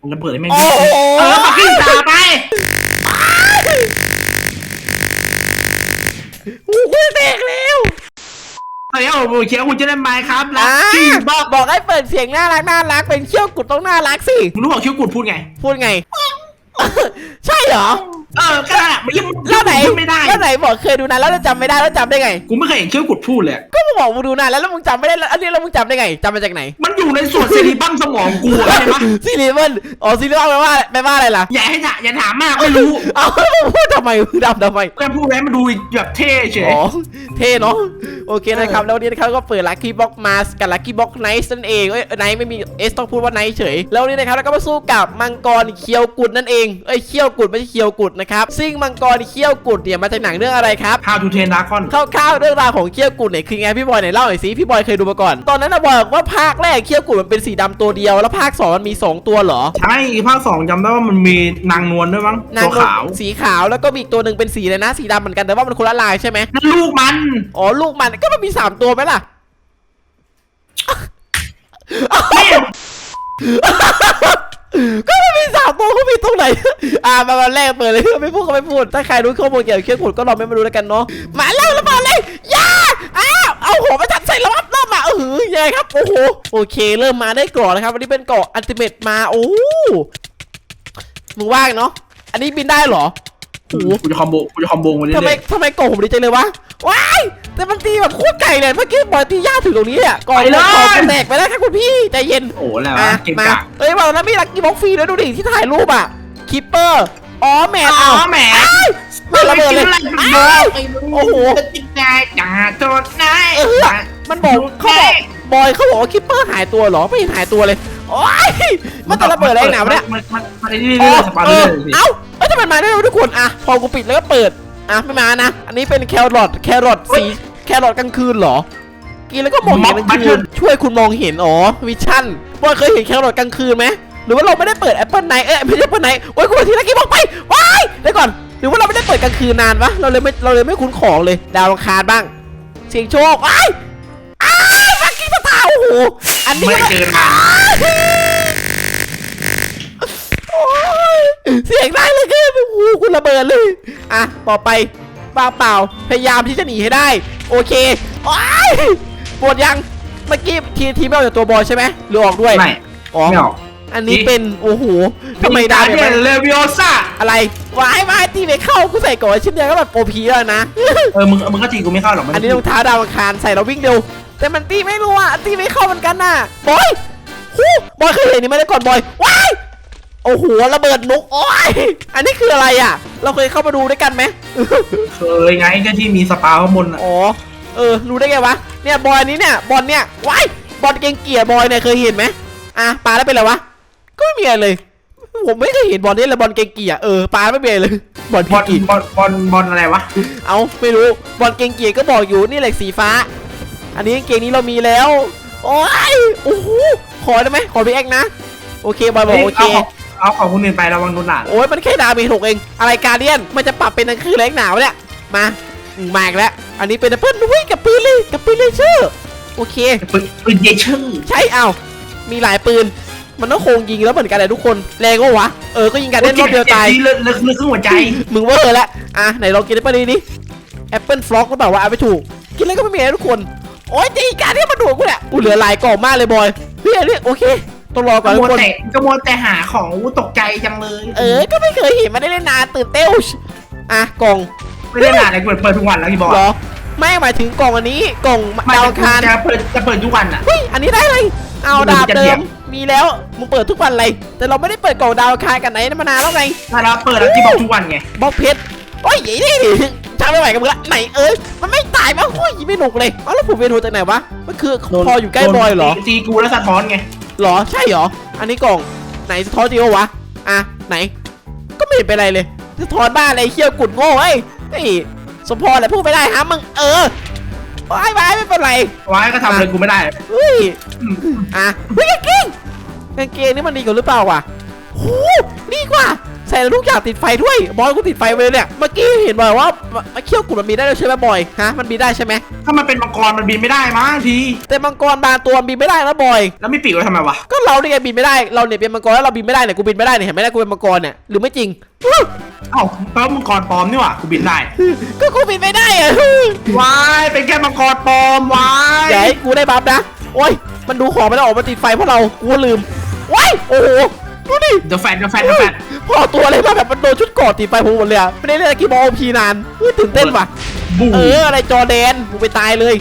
มันระเบิดให้แม่งโอ้โหเออปักกิ้งตาไปโอ้โหแตกแล้วเฮ้ยโอ้โหเขียวคุณจะได้ไหมครับลัอ่ากกี้บอกบอกให้เปิดเสียงน่ารักน่ารักเป็นเขี้ยวกุดต้องน่ารักสิ มึงรู้บอกคิ้วกุดพูดไง พูดไง ใช่เหรอเออก็นั่นแหละมันยังแล้วไหนพูดไม่ได้ แล้วไหนบอกเคยดูนานแล้วแล้วจำไม่ได้แล้วจำได้ไง กูไม่เคยเห็นคิ้วกุดพูดเลยก็มึง บอกมึงดูนานแล้วแล้วมึงจำไม่ได้แล้วอันนี้แล้วมึงจำได้ไงจำมาจากไหนมันอยู่ในส่วนเซรีบั้งสมองกูอะใช่ไหมซีรีส์มันอ๋อซีรีส์มันแปลว่าแปลว่าอะไรล่ะอย่าให้ถามอย่าถามมากไม่รู้เอามึงพูดทำไมมึงดำทำไม แค่พูดแล้วมันดูแบบเท่เฉย อ๋อเท่เนาะโอเคนะครับ แล้ววันนี้นะครับก็เปิด Lucky Box Mask กับ Lucky Box Night นั่นเองเอ้ยไนท์ไม่มีเอสต้องพูดว่าไนท์เฉย แล้ววันนี้นะครับเราก็มาสู้กับมังกรเคียวกุดนั่นเองเอ้ยเคียวกุดไม่ใช่เคียวกุดนะครับซึ่งมังกรเคียวกุดเนี่ยมาจากหนังเรื่องอะไรครับ How to Train Dragon คร่าวๆเรื่องราวของเคียวกุดเนี่ยคือไงพี่บอยไหนเล่าหน่อยสิพี่บอยเคยดูมาก่อน ตอนนั้นนะบอกว่าภาคแรกเคียวกุดมันเป็นสีดำตัวเดียว แล้วภาคสองมันมีสองตัวเหรอใช่ภาคสองจำได้ว่ามันมีนางนวลด้วยมั้งนางตัวขาวสีขาวแล้วก็มีอีกตัวหนึ่งเป็นสีเลยนะ สีดำเหมือนกันแต่ว่ามันคนละลายใช่ไหมนั่นลูกมัน อ๋อลูกมันก็มันมีสามตัวไหมล่ะนี่ก็มันมีสามตัวเขามีตรงไหน อ่ามาวันแรกเปิดเลยไม่พูดก็ไม่พูด ถ้าใครรู้ข้อมูลเกี่ยวกับเครื่องขุดก็ลองไม่มาดูแล้วกันเนาะมาเล่าแล้ว ไงครับ โอ้โห โอเค เริ่มมาได้กรอบนะครับ วันนี้เป็นเกาะอัลติเมตมา โอ้มึงว่างเนาะ อันนี้บินได้เหรอโอ้โหกูจะคอมโบกูจะคอมโบมันทำไมเรื่อยทำไมเกาะผมดีใจเลยวะ ว้าย แต่มันตีแบบโคตรไก่เลยเมื่อกี้บอยตีย่าถึงตรงนี้อะก่อนเลยก่อนจะแตกไปแล้วครับคุณพี่ ใจเย็นๆโอ้แล้วอะเก่งมากะเอ้ยบอกแล้วมีลักกี้บ็อกฟรีด้วยดูดิที่ถ่ายรูปอะ คิปเปอร์อ๋อแมนอ๋เอาอแหมมันระเบิดเลยอ้าวโอ้โหติดใจจ่าโจดนายเออมันบอกเขาบอก บอยเขาบอกว่าคิปเปอร์หายตัวเหรอ ไม่เห็นหายตัวเลย โอ้ยมันจะระเบิดอะไรหนาวะเนี่ยมันมันมันไอ้นี่อ๋เรื่ออยๆสปาร์เอเรื่ออยๆสิเอ้าเอ้ยจะมันมาได้แล้วทุกคนอะพอกูปิดแล้วก็เปิดอะไม่มานะ อันนี้เป็นแครอทแครอทสีแครอทกลางคืนเหรอ กินแล้วก็มองเห็นกลางคืน ช่วยคุณมองเห็นอ๋อวิชั่นบอยเคยเห็นแครอทกลางคืนไหมหรือว่าเราไม่ได้เปิด Apple Night เอ้ยไม่ใช่ Apple Night โอ้ยกูทีละกี้บอกไปว้ายเดี๋ยวก่อน หรือว่าเราไม่ได้เปิดกลางคืนนานวะเราเลยไม่เราเลยไม่คุ้นของเลยดาวอังคารบ้าง เสียงโชคว้าย โอ้โหอันนี้ไม่ก็เกินมาโอ้ยเสียงได้เลยคือโอ้โหคุณระเบิดเลย อะ ต่อไปบ้าเปล่า พยายามที่จะหนีให้ได้ โอเคโอ้ยปวดยัง เมื่อกี้ทีทีไม่ออกจากตัวบอยใช่ไหมหรือออกด้วย ไม่อ๋อไม่ออก อันนี้เป็นโอ้โหทำไมดาดาเมเมจจมันเลวิโอซ่าอะไรวายวายตีไม่เข้ากูใส่ก่อนชิ้นเดียวก็แบบโอพีแล้วนะเออมึงมึงก็ตีกูไม่เข้าหรอกมัอันนี้รองเท้าดาวอังคารใส่แล้ววิ่งเร็วแต่มันตีไม่รู้อะตีไม่เข้าเหมือนกันน่ะบอยฮู้บอยเคยเห็นนี่ไหมได้ก่อนบอยว้ายโอ้โหระเบิดนุกโอ้ยอันนี้คืออะไรอะ เราเคยเข้ามาดูด้วยกันไหมเคยไงก็ที่มีสปาข้างบนอะอ๋อเออรู้ได้ไงวะเนี่ยบอยอันนี้เนี่ยบอลเนี่ยว้ายบอลเก่งเกียร์บอยเนี่ยเคยเห็นไหมอะปาแล้วเป็นไรวะ ก็ไม่มีอะไรเลย ผมไม่เคยเห็นบอลนี่เลยบอลเก่งเกียร์เออปาไม่เป็นไรเลยบอลบอลเก่งเกียร์บอลบอลบอลอะไรวะเอาไม่รู้บอลเก่งเกียร์ก็บอกอยู่นี่เหล็กสีฟ้า อันนี้กางเกงนี้เรามีแล้ว โอ้ยโอ้โหขอได้ไหมขอพี่แอ็กนะ โอเคบอยบอกโอเคเอาของเอาของคนอื่นไประวังโดนหลาดโอ้ยมันแค่ดาเมจหกเอง อะไรการเดียน มันจะปรับเป็นกลางคืนแรงหนาวเนี่ย มาอืมมาอีกแล้ว อันนี้เป็นแอปเปิ้ลด้วยกับปืนเลยกับปืนเลยเชื่อโอเค ปืนปืนเยเชอร์ใช่เอามีหลายปืน มันต้องโคงยิงแล้วเหมือนกันเลยทุกคนแรงก็วะเออก็ยิงกันได้รอบเดียวตายเลือดเลือดเลือดครึ่งหัวใจ มึงเวอร์แล้วอะไหนลองกินแอปเปิ้ลนี้ดิแอปเปิ้ลฟล็อกหรือเปล่าวะเอาไปถูก กินแล้วก็ไม่มีอะไรทุกคนโอ้ยตีการที่มันดูดกูเนี่ยกูเหลือหลายกล่องมากเลยบอยเฮ้ยอันนี้โอเคต้องรอก่อนทุมัวกคนแต่ก็มัวแต่หาของอู้ตกใจจังเลย เออก็ไม่เคยเห็นมันได้เล่นนานตื่นเต้นอะกล่องไม่ได้หลาดเลยเปิดเปิดทุกวันแล้วพี่บอกเหรอไม่หมายถึงกล่องอันนี้กล่องไม่ดาวอังคารจะเปิดจะเปิดทุกวันอะเฮ้ยอันนี้ได้เลยเอามันดาบจะเดิเทียมบ มีแล้วมึงเปิดทุกวันเลยแต่เราไม่ได้เปิดกล่องดาวอังคารกันไหนมานานแล้วไงถ้าเราเปิดแล้วที่บอกทุกวันไงบล็อกเพชรโอ้ยยี่นี่ดิทำไม่ไหวกับมึงละไหนเอ้ยมันไม่ตายมั้งโอ้ยไม่หนุกเลยเอ้าแล้วผมเวียนหัวจากไหนวะมันคือพออยู่ใกล้บอยเหรอตีกูแล้วสะท้อนไงเหรอใช่เหรออันนี้กล่องไหนสะท้อนจริงปะวะอะไหน ก็ไม่เห็นเป็นไรเลยสะท้อนบ้านอะไรเขี้ยวกุดโง่เอ้ยเฮ้ยสมพรแหละพูดไม่ได้ฮะมึงเออไอ้ไม้ไม่เป็นไรไว้ก็ทำอะไรกูไม่ได้เฮ้ยอะเฮ้ยกางเกงกางเกงนี่มันดีกว่าหรือเปล่าวะโหดีกว่าใส่แล้วทุกอย่างติดไฟด้วยบอยกูติดไฟไปเลยเนี่ยเมื่อกี้เห็นบอกว่ามาเขี้ยวกุดมันมีได้ด้วยใช่ไหมบอยฮะมันมีได้ใช่ไหมถ้ามันเป็นมังกรมันบินไม่ได้มั้งทีแต่มังกรบางตัวมันบินไม่ได้นะบอยแล้วมีปีกไว้ทำไมวะก็เราเนี่ยบินไม่ได้เราเนี่ยเป็นมังกรแล้วเราบินไม่ได้เนี่ยกูบินไม่ได้เนี่ยเห็นไหมเนี่ยกูเป็นมังกรเนี่ยหรือไม่จริงอื้อเอ้าแปลว่ามังกรปลอมนี่หว่ากูบินได้ ก็กูบินไม่ได้อะวายเป็นแค่มังกรปลอมวายอย่าให้กูได้บัฟนะโอ้ยมันดูของมันออกมาติดไฟเพราะเรากูลืม ว้ายโอ้โหดูดิเดอะแฟนเดอะแฟนเดอะแฟนพอตัวอะไรมาแบบมันโดนชุดเกอดติดไฟผมหมดเลยอะไม่ได้เล่นกีบอลพีนานอุ๊ยตื่นเต้นว่ะบูเอออะไรจอแดนกูไปตายเลย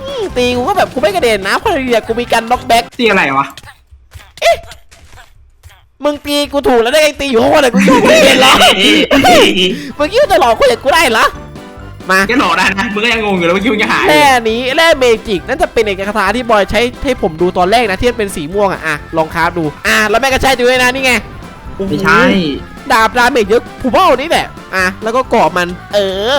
อืมตีกูก็แบบกูไม่กระเด็นนะเพราะอะไรเนี่ยกูมีการน็อกแบ็กตีอะไรวะมึงตีกูถูกแล้วได้ไงตีอยู่ข้างบนเลยกูยังไม่เห็นเหรอเมื่อกี้จะหลอกกูอย่างกูได้เหรอ มาแกหลอกได้นะมึงก็ยังงงอยู่แล้วเมื่อกี้มึงจะหายแร่นี้แร่เมจิกนั่นจะเป็นเอกคาถาที่บอยใช้ให้ผมดูตอนแรกนะที่มันเป็นสีม่วงอะอะลองคราฟดูอะแล้วแม่ก็ใช้ด้วยนะนี่ไงโอ้โหไม่ใช่ดาบดาเมจเยอะผมว่าเอานี่แหละอะแล้วก็กรอบมัน เออ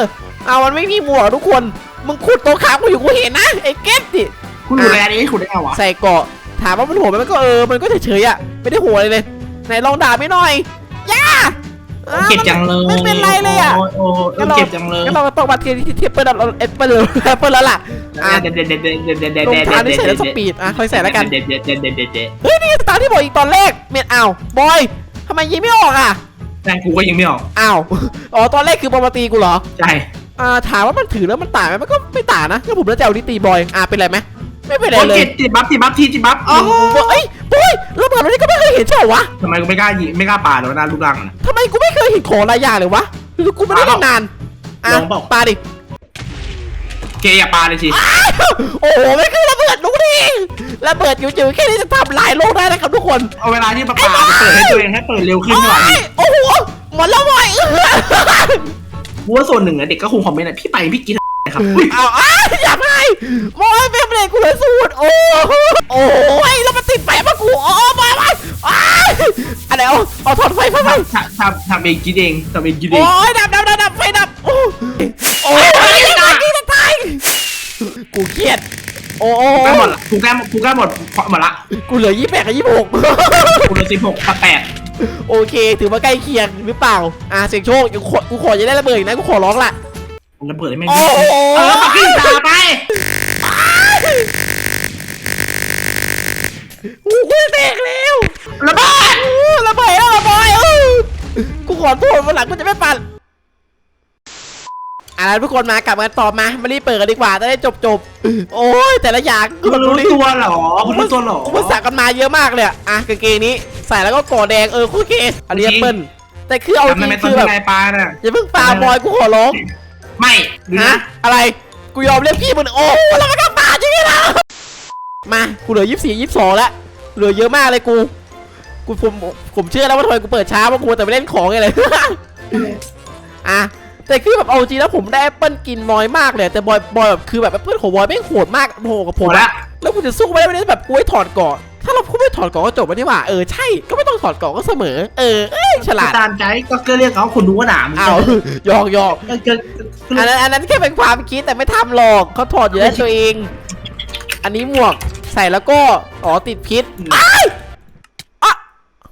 เอามันไม่มีหมวกทุกคนมึงขุดตัวขากูอยู่กูเห็นนะไอ้เก็ตดิคุณดูแลนี้คุณได้ไงวะใส่เกราะถามว่ามันโหัวไหมมันก็เออมันก็เฉยๆอะไม่ได้หัวเลยเลยไหนลองด่าไม่หน่อยย่าอะ เจ็บจังเลยไม่เป็นไรเลยอะโโอ้โอ้เจ็บจังเลยงั้นเราต้องมาเทียบที่เทียบเปิลเราเอเปิลแอปเปิลแล้วล่ะอะเด็ดเด็ดเด็ดเด็ดเด็ดเด็ดเด็ดรองเท้าที่ใส่แล้วสปีดอะค่อยใส่แล้วกันเด็ดเด็ดเด็ดเด็ดเด็ดเด็ดเฮ้ยนี่สตาร์ที่บอกอีกตอนแรกเมียนอ้าวบอยทำไมยิงไม่ออกอะแฟนกูก็ยังไม่ออกอ้าวอ๋อตอนแรกคือบอลมาตีกูเหรอใช่อ่าถามว่ามันถือแล้วมันต่างไหมมันก็ไม่ต่างนะก็ผมแล้วจะเอาดิตีบอยอะเป็นไรไหมไม่เป็นไรโอ้เลยจิตจิตบัฟจิตบัฟทีจิตบัฟอ๋อเอ้ยบ อยระเบิดเรานี่ก็ไม่เคยเห็นใช่เหรอวะทำไมกูไม่กล้ายิงไม่กล้าปาเลยวะหน้าลูกรังนะทำไมกูไม่เคยเห็นของหลายอย่างเลยวะหรือกูไม่ได้เล่นนานอะลองเปล่า ปาดิเกย์อย่าปาเลยสิอ้าวโอ้โหไม่คือระเบิดดูดิระเบิดอยู่ๆแค่นี้จะทำลายโลกได้นะครับทุกคน เอาเวลาที่ปาปาเปิดให้ตัวเองให้เปิดเร็วขึ้นโอ้ใช่ไหมยโอ้โหหมดแล้วบอยกูว่าส่วนหนึ่งอะเด็กก็คงคอมเมนต์อะพี่ไปพี่กินครับอุ้ยเอาอ้าวอยากให้บอยเป็นเบรกกูเลยสูดโอ้โหโอ้ยแล้วมัน ติดไฟมากูโอ้บอยบอยอ้าวอะไรเอาเอาถอดไฟไฟไฟทำทำทำเองกินเองทำเองกินเองโอ้ยดับดับดับดับไฟดับโอ้ยโอ้ยจะตายจะตายกูเครียดโอ้โหกูแก้หมดละกูแก้กูแก้หมดหมดละกูเหลือยี่แปดกับยี่หกกูเหลือสิบหกกับแปดโอเค ถือว่าใกล้เคียงหรือเปล่า อ่าเสียงโชคกูขอกูขอจะได้ระเบิดอีกนะกูขอร้องละระเบิดได้ไหมโอ้โหเออปักกิ้งตาไป กูกู แตกแล้วระเบิดอู้ระเบิดแล้วระบอยเออกูขอโทษวันหลังกูจะไม่ปั่นอะแล้วทุกคนมากลับมาต่อมามารีบเปิดกันดีกว่าจะได้จบจบๆโอ้ยแต่ละอย่างคุณรู้ตัวเหรอคุณรู้ตัวเหรอ อุปสรรคกันมาเยอะมากเลยอะอะกางเกงนี้ใส่แล้วก็ก่อแดงเออโอเคอันนี้แอปเปิ้ลแต่คือเอาจจำได้ริไมงตอนคือแบที่บนายปลาน่ะ อย่าเพิ่งปาบอยกูขอร้องไม่ดูฮะนะอะไร กูยอมเรียกพี่มึงโอ้แล้วก็ปาดอย่างนี้นะมา กูเหลือยี่สี่ยี่สองแล้ว เหลือเยอะมากเลยกู กูผมผมเชื่อแล้วว่าทำไมกูเปิดช้าเพราะกูแต่ไปเล่นของไงเลยอะแต่คือแบบเอาจริงแล้วผมได้แอปเปิลกินน้อยมากเลยแต่บอยบอยแบบคือแบบแอปเปิลของบอยแม่งโหดมากโหดกับผหมมดละแล้วกูจะสู้ไม่ได้ไม่ได้แบบกูให้ถอดเกาะถ้าเราพูดไม่ถอดเกาะก็จบไปนี่หว่าเออใช่ก็ไม่ต้องถอดเกาะก็เสมอ เออเอ้ยฉลาดตามใจก็เกเรียกเขาคนดูว่าหนามเอาหยอกหยอกก็เกิดอันนั้นอันนั้นแค่เป็นความคิดแต่ไม่ทำหรอกเขาถอดอยู่แล้วตัวเอง อันนี้หมวก ใส่แล้วก็ อ๋อติดพิษอ้ายอะ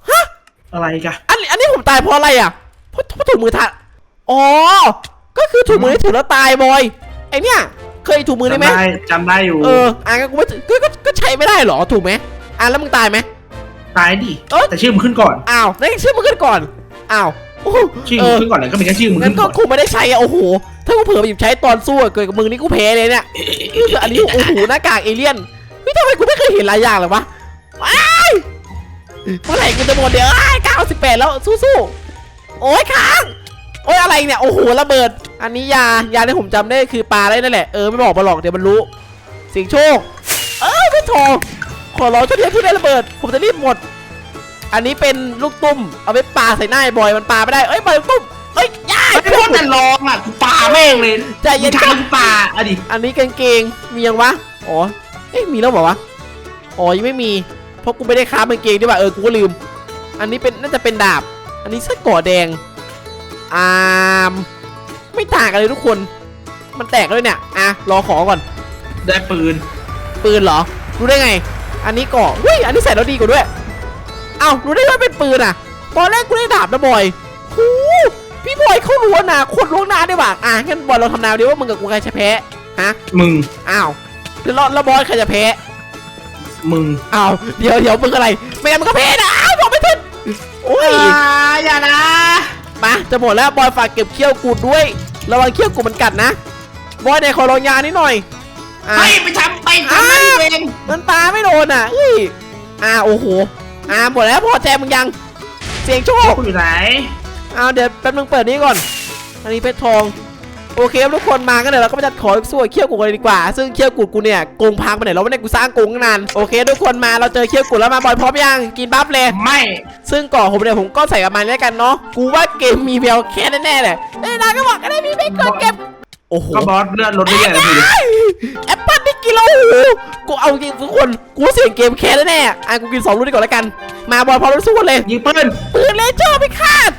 ฮะ อะไรกันอันอันนี้ผมตายเพราะอะไรอะ เพราะเพราะถูกมือทัดอ๋อ ก็คือถูกมือถือแล้วตายบอย ไอเนี่ย เคยถูกมือได้ไหมจำได้จำได้อยู่เออ อะงั้นกูไม่ก็ก็ก็ใช้ไม่ได้เหรอ ถูกไหมอะแล้วมึงตายไหม ตายดิเอ้ย แต่ชื่อมึงขึ้นก่อน อ้าวแล้วชื่อมึงขึ้นก่อน อ้าวโอ้โหชื่อเอมึงอ ขึ้นก่อนเลยก็เป็นแค่ชื่อมึงงั้ขึ้นนก็ก่อนคงไม่ได้ใช้อะโอ้โห ถ้ากูเผื่อไปหยิบใช้ตอนสู้อะเกิดกับมึงนี่กูแพ้เลยเนี่ยอันนี้โอ้โหหน้ากากเอเลี่ยนเฮ้ย ทำไมกูไม่เคยเห็นหลายอย่างเลยวะว้ายเมื่อไหร่กูจะหมดเดี๋ยวเก้าสิบแปดแล้วสู้ๆโอ้ยค้างโอ้ยอะไรเนี่ยโอ้โหระเบิด อันนี้ยายาที่ผมจำได้คือปลาได้นั่นแหละเออไม่บอกมาหรอกเดี๋ยวมันรู้เสียงโชค เอ้ยไม่โทรขอร้องช่วยเดียวที่ได้ระเบิด ผมจะรีบหมด อันนี้เป็นลูกตุ้มเอาไปปาใส่หน้าไอ้บอยมันปาไม่ได้เอ้ยบอยลูกตุ้มเอ้ยยาไม่พูดแต่ลองอะกูปาแม่งเลยใจเย็นกูก่อนทำปาอะดิอันนี้กางเกงมียังวะอ๋อ เอ๊ะมีแล้วเหรอวะอ๋อยังไม่มีเพราะกูไม่ได้ค้ากางเกงด้วยว่ะเออกูก็ลืม อันนี้เป็นน่าจะเป็นดาบ อันนี้เสื้อก่อแดงอ่ามไม่ต่างกันเลยทุกคน มันแตกเลยเนี่ยอะรอขอก่อน ได้ปืน ปืนเหรอ รู้ได้ไง อันนี้ก่อเฮ้ยอันนี้ใส่แล้วดีกว่าด้วย เอ้ารู้ได้ว่าเป็นปืนอะ ตอนแรกกูได้ดาบนะบอยหูพี่บอยเขารู้นะคนล่วงหน้าได้ป่ะอะงั้นบอยเราทำนายดีว่ามึงกับกูใครจะแพ้ ฮะ มึง อ้าว แล้วแล้วแล้วบอยใครจะแพ้มึงอ้าวเดี๋ยวเดี๋ยวมึงอะไรไม่งั้นมึงก็แพ้นะอ้าวบอกไม่ทันโอ้ยอย่านะ มาจะหมดแล้วบอยฝากเก็บเขี้ยวกูดด้วย ระวังเขี้ยวกูดมันกัดนะ บอยเนี่ยขอลองยานิดหน่อยอะไปไปทำไปทำมันเองมันปลาไม่โดนอะเฮ้ยอ่าโอ้โหอ่าหมดแล้วพอแจมึงยัง เสียงโชคกูอยู่ไหนเอาเดี๋ยวแป๊บนึงเปิดนี้ก่อน อันนี้เพชรทอง โอเคครับทุกคนมากันเดี๋ยวเราก็มาจัดขอสู้กับเขี้ยวกูดกันเลยดีกว่า ซึ่งเขี้ยวกูดกูเนี่ยโกงพังไปไหนเราไม่ได้กูสร้างโกงตั้งนานโอเค ทุกคนมาเราเจอเขี้ยวกูดแล้วมาบอยพร้อมยังกินบัฟเลย ไม่ ซึ่งก่อนผมเนี่ยผมก็ใส่กับมันแล้วกันเนาะกูว่าเกมมีแววแค่แน่ๆเลยเอ้ยนายก็บอกกันได้มีไม่เกินเก็บโอ้โหก็บอสเลือดลดเรื่อยๆนะพี่ดิแอปเปิ้ลนี่กินแล้วโอ้โหกูเอาจริงทุกคนกูเสียงเกมแค่แน่ๆอะกูกินสองลูกดีกว่าแล้วกัน มาบอลพร้อมแล้วสู้กันเลยยิงปืนปืนเลเซอร์ไม่คาด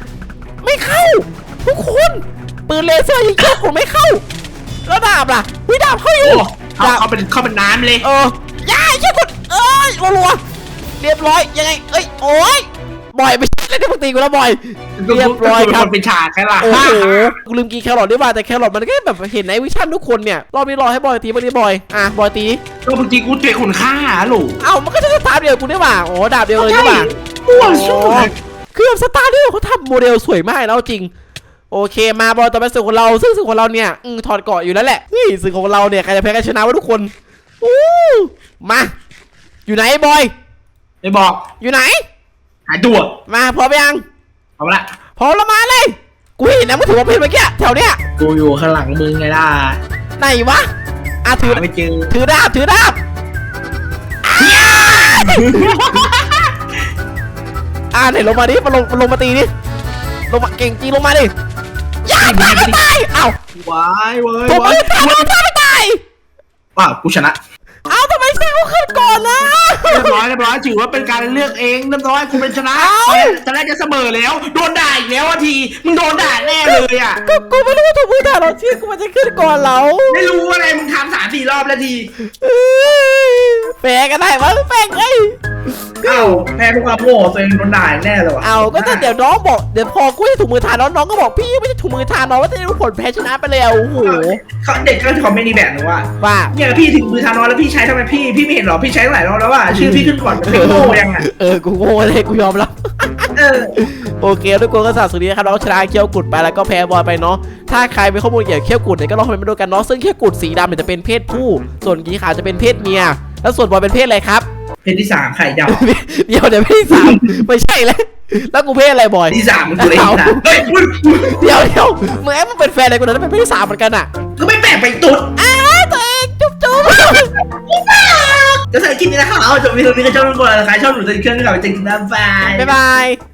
ไม่เข้าทุกคน ปืนเลเซอร์ยิงเข้าผมไม่เข้า แล้วดาบล่ะวิดาบเข้าอยู่โอ้เขาดาบเขาเป็นเขาเป็นน้ำเลย เออย่าใช่กดเอ้ยรัวๆเรียบร้อยยังไง เอ้ยโอ้ยบ่อยไปเล่นได้ปกติกูแล้วบ่อย เรียบร้อยครับนเป็นฉากแค่ละโอ้โหกูลืมกินแครอทด้วยว่าแต่แครอทมันก็แบบเห็นในวิชั่นทุกคนเนี่ยรอบนี้รอให้บอยตีบ้างดิบอยอะบอยตีดิก็บางทีกูเจอคุณค่าหลูเอ้ามันก็จะสตาร์ทเดียวกูด้วยว่าโอ้ดาบเดียวเลยด้วยว่ามั่วสู้คือแบบสตาร์ทเดียวเขาทำโมเดลสวยมากแล้วจริง โอเคมาบอยต่อไปสึกของเราซึ่งสึกของเราเนี่ยอืมถอดเกาะอยู่แล้วแหละเฮ้ยสึกของเราเนี่ยใครจะแพ้ใครชนะวะทุกคนอู้มาอยู่ไหนบอยไม่บอกอยู่ไหน หายตัวมาพร้อมยังเอาละพร้อมแล้วมาเลยกูเห็นนะมึงถือว่าเพนเมื่อกี้แถวเนี้ยกูอยู่ข้างหลังมึงไงล่ะไหนวะอะถือหาไม่เจอถือดาบถือดาบอ่าไหนลงมาดิมาลงมาลงมาตีดิลงมาเก่งจริงลงมาดิ อย่าตายไม่ตายเอ้าว้ายเว้ยผมว้าไม่ยตายผมไม่ตายว้าวกูชนะเอ้าทำไมเซเขาขึ้นก่อนนะเรียบร้อยเรียบร้อยถือว่าเป็นการเลือกเองเรียบร้อยกูเป็นชนะเอ้าตอนแรกจะเสมอแล้วโดนด่าอีกแล้วอะทีมึงโดนด่าแน่เลยอะก็กูไม่รู้ว่าถูกมือถ่ายเราเชื่อกูมันจะขึ้นก่อนเราไม่รู้อะไรมึงทำสามสี่รอบแล้วทีเอ้ยแฝงกันได้วะแฝงเอ้ย เอ้าแพ้ทุกความโง่ตัวเองโดนด่าแน่เลยว่ะเอาก็แต่เดี๋ยวน้องบอกเดี๋ยวพอกูให้ถูกมือทานน้องน้องก็บอกพี่ไม่ใช่ถูกมือทานน้องว่าจะได้รู้ผลแพ้ชนะไปเลยอะโอ้โหเขาเด็กก็คอมเมนต์อีแบบนึงว่าว่าเนี่ยพี่ถึงมือทานอนแล้วพี่ใช้ทำไมพี่พี่ไม่เห็นหรอพี่ใช้ตั้งหลายรอบแล้วว่าชื่อพี่ขึ้นก่อนพี่โง่ยังอะเออกูโง่เลยกูยอมรับเออโอเคทุกคนก็สาสุดนี้นะครับเราชนะเขี้ยวกุดไปแล้วก็แพ้บอลไปเนาะถ้าใครมีข้อมูลเกี่ยวกับเขี้ยวกุดเนี่ยก็ลองคอมเมนต์มาดูกันเนาะซึ่งเขี้ยวกุดสีดำเนี่ยจะเป็นเพศผู้ ส่วนสีขาวจะเป็นเพศเมียแล้วส่วนบอลเป็นเพศอะไรครับ เพจที่สามไข่ดาวเดี๋ยวเดี๋ยวเพศสามไม่ใช่แล้วแล้วกูเพศอะไรบอยที่สามมึงกูเลยที่สามเฮ้ยมึงเดี๋ยวเดี๋ยวมึงแอบมึงเป็นแฟนอะไรกูนะเป็นเพศสามเหมือนกันอะก็ไม่แปลกไปตุ๊ดอ้าตัวเองจุ๊บจุ๊บจะใส่คลิปนี้นะครับเอาจบวิดีโอนี้ก็ชอบทุกคนนะครับชอบหนูจะเครื่องกับจะกินน้ำไปบ๊ายบาย